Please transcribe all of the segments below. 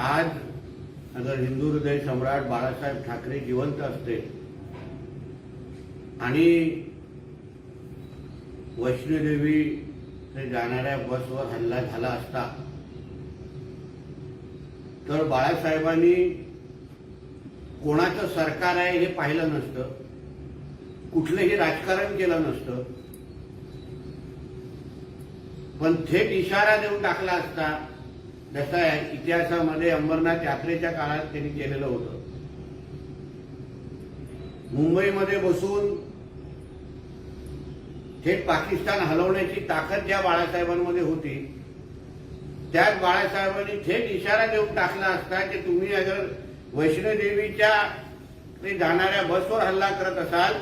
आज अगर हिंदू हृदय सम्राट बाळासाहेब ठाकरे जिवंत असते आणि वैष्णोदेवी ते जाणाऱ्या बसवर हल्ला झाला असता तर बाळासाहेबांनी कोणाचं सरकार आहे हे पाहिलं नसतं कुठलंही राजकारण केलं नसतं पण थेट इशारा देऊन टाकला असता जसा इतिहासामध्ये अंबरनाथ यात्रेच्या काळात त्यांनी केलेलं होतं. मुंबईमध्ये बसून थेट पाकिस्तान हलवण्याची ताकद ज्या बाळासाहेबांमध्ये होती त्याच बाळासाहेबांनी थेट इशारा देऊन टाकला असता की तुम्ही अगर वैष्णोदेवीच्या ते जाणाऱ्या बसवर हल्ला करत असाल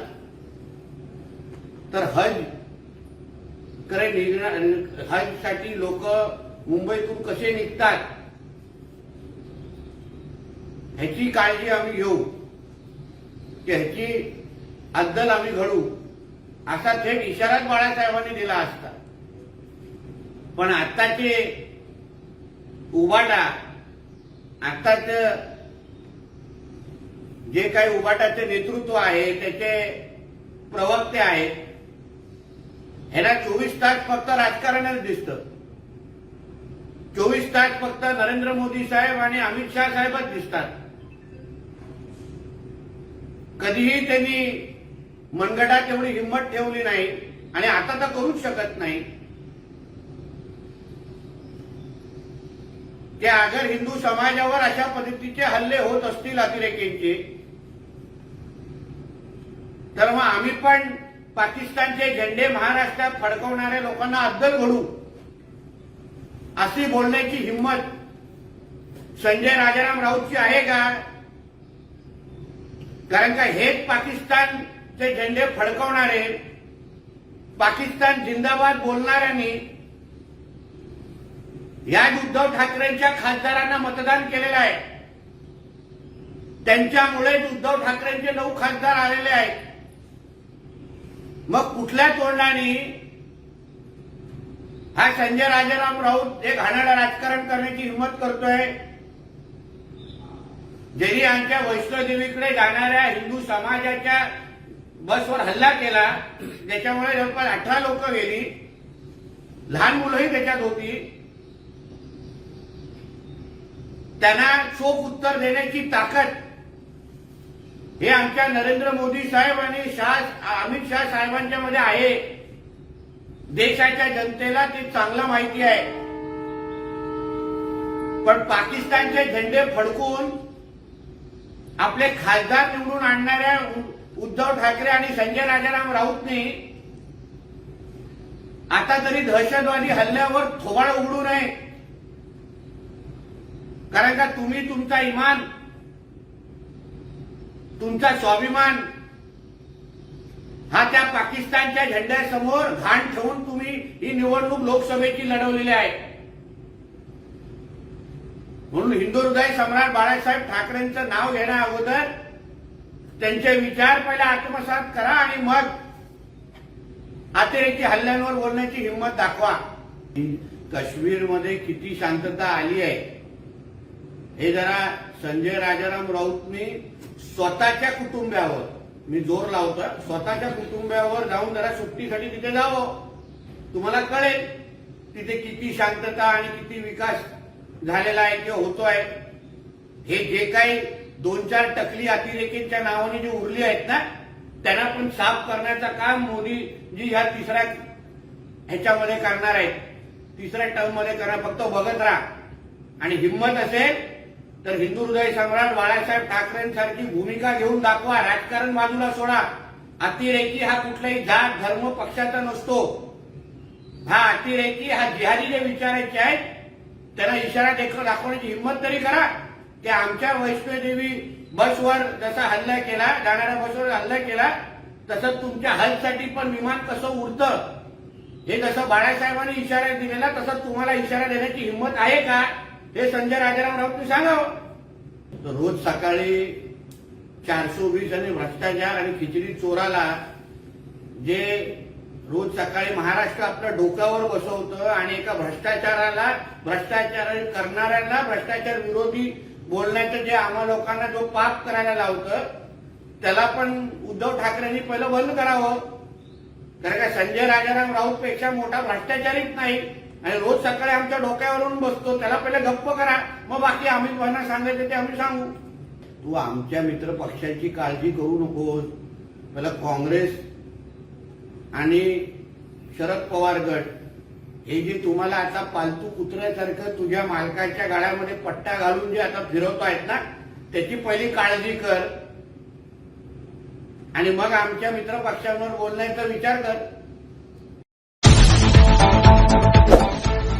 तर हजकडे निघणार हजसाठी लोक मुंबईतून कसे निघतात? ह्याची काळजी आम्ही घेऊ. की ह्याची अद्दल आम्ही घडू. असा थेट इशाराच बाळासाहेबांनी दिला असता. पण आत्ताचे उबाटा आत्ताच जे काही उबाटाचे नेतृत्व आहे त्याचे प्रवक्ते आहेत ह्याला चोवीस तास फक्त राजकारणच दिसतं. चोवीस तास फक्त नरेंद्र मोदी साहेब आणि अमित शहा साहेबच दिसतात. कधीही त्यांनी मनगटात एवढी हिंमत ठेवली नाही आणि आता तर करूच शकत नाही. की अगर हिंदू समाजावर अशा पद्धतीचे हल्ले होत असतील अतिरेकींचे. तर मग आम्ही पण पाकिस्तानचे झेंडे महाराष्ट्रात फडकवणाऱ्या लोकांना अद्दल घडू. अशी बोलण्याची हिंमत संजय राजाराम राऊतची आहे का? कारण का हेच पाकिस्तानचे झेंडे फडकवणारे पाकिस्तान जिंदाबाद बोलणाऱ्यांनी या उद्धव ठाकरेंच्या खासदारांना मतदान केलेलं आहे. त्यांच्यामुळेच उद्धव ठाकरेंचे नऊ खासदार आलेले आहेत. मग कुठल्या तोंडाने हा संजय राजाराम राऊत एक घाणारा राजकारण करण्याची हिंमत करतोय. ज्यांनी आमच्या वैष्णोदेवीकडे जाणाऱ्या हिंदू समाजाच्या बसवर हल्ला केला त्याच्यामुळे जवळपास अठरा लोक गेली. लहान मुलंही त्याच्यात होती. त्यांना चोख उत्तर देण्याची ताकद हे आमच्या नरेंद्र मोदी साहेब आणि शाह अमित शाह साहेबांच्या मध्ये आहे. देशाच्या जनतेला ते चांगलं माहिती आहे. पण पाकिस्तानचे झेंडे फडकून आपले खासदार निवडून आणणाऱ्या उद्धव ठाकरे आणि संजय राजाराम राऊतनी आता तरी दहशतवादी हल्ल्यावर थोबाड उघडू नये कारण का तुम्ही तुमचा इमान तुमचा स्वाभिमान हा त्या पाकिस्तानच्या झेंड्यासमोर घाण ठेवून तुम्ही ही निवडणूक लोकसभेची लढवलेली आहे. म्हणून हिंदू हृदय सम्राट बाळासाहेब ठाकरेंचं नाव घेण्या अगोदर त्यांचे विचार पहिला आत्मसात करा आणि मग अतिरेकी हल्ल्यांवर बोलण्याची हिंमत दाखवा. काश्मीरमध्ये किती शांतता आली आहे. हे जरा संजय राजाराम राऊतनी स्वतःच्या कुटुंब्यावर मी जोर लावतो स्वतःच्या कुटुंबावर जाऊन जरा सुट्टीसाठी तिथे जावं. तुम्हाला कळेल तिथे किती शांतता आणि किती विकास झालेला आहे किंवा होतोय. हे जे काही दोन चार टकली अतिरेकींच्या नावाने जी उरली आहेत ना त्यांना पण साफ करण्याचं काम मोदीजी ह्या तिसऱ्या ह्याच्यामध्ये करणार आहेत. तिसऱ्या टर्ममध्ये करणार फक्त बघत राहा. आणि हिंमत असेल तर हिंदू हृदय सम्राट बाळासाहेब ठाकरेंसारखी भूमिका घेऊन दाखवा राजकारण बाजूला सोडा. अतिरेकी हा कुठलाही जात धर्म पक्षाचा नसतो. हा अतिरेकी हा जिहादी जे विचारायचे आहेत त्यांना इशारा देखील दाखवण्याची हिंमत तरी करा. की आमच्या वैष्णोदेवी बसवर जसा हल्ला केला जाणाऱ्या बसवर हल्ला केला तसं तुमच्या हजसाठी पण विमान कसं उडतं? हे जसं बाळासाहेबांनी इशारा दिलेला तसं तुम्हाला इशारा देण्याची हिंमत आहे का? हे संजय राजाराम राऊतनी सांगावं तर रोज सकाळी चारशे वीस आणि भ्रष्टाचार आणि खिचडी चोराला जे रोज सकाळी महाराष्ट्र आपल्या डोक्यावर बसवतं आणि एका भ्रष्टाचाराला भ्रष्टाचार करणाऱ्यांना भ्रष्टाचार विरोधी बोलण्याचं जे आम्हा लोकांना जो पाप करायला लावतं त्याला पण उद्धव ठाकरेंनी पहिलं बंद करावं. कारण का संजय राजाराम राऊत पेक्षा मोठा भ्रष्टाचारीच नाही. आणि रोज सकाळी आमच्या डोक्यावरून बसतो. त्याला पहिले गप्प करा. मग बाकी आम्ही तुम्हाला सांगायचं ते आम्ही सांगू. तू आमच्या मित्र पक्षाची काळजी करू नकोस. पहिला काँग्रेस आणि शरद पवार गट. हे जे तुम्हाला आता पालतू कुत्र्यासारखं तुझ्या मालकाच्या गाड्यामध्ये पट्टा घालून जे आता फिरवत आहेत ना त्याची पहिली काळजी कर. आणि मग आमच्या मित्र पक्षांवर बोलण्याचा विचार कर.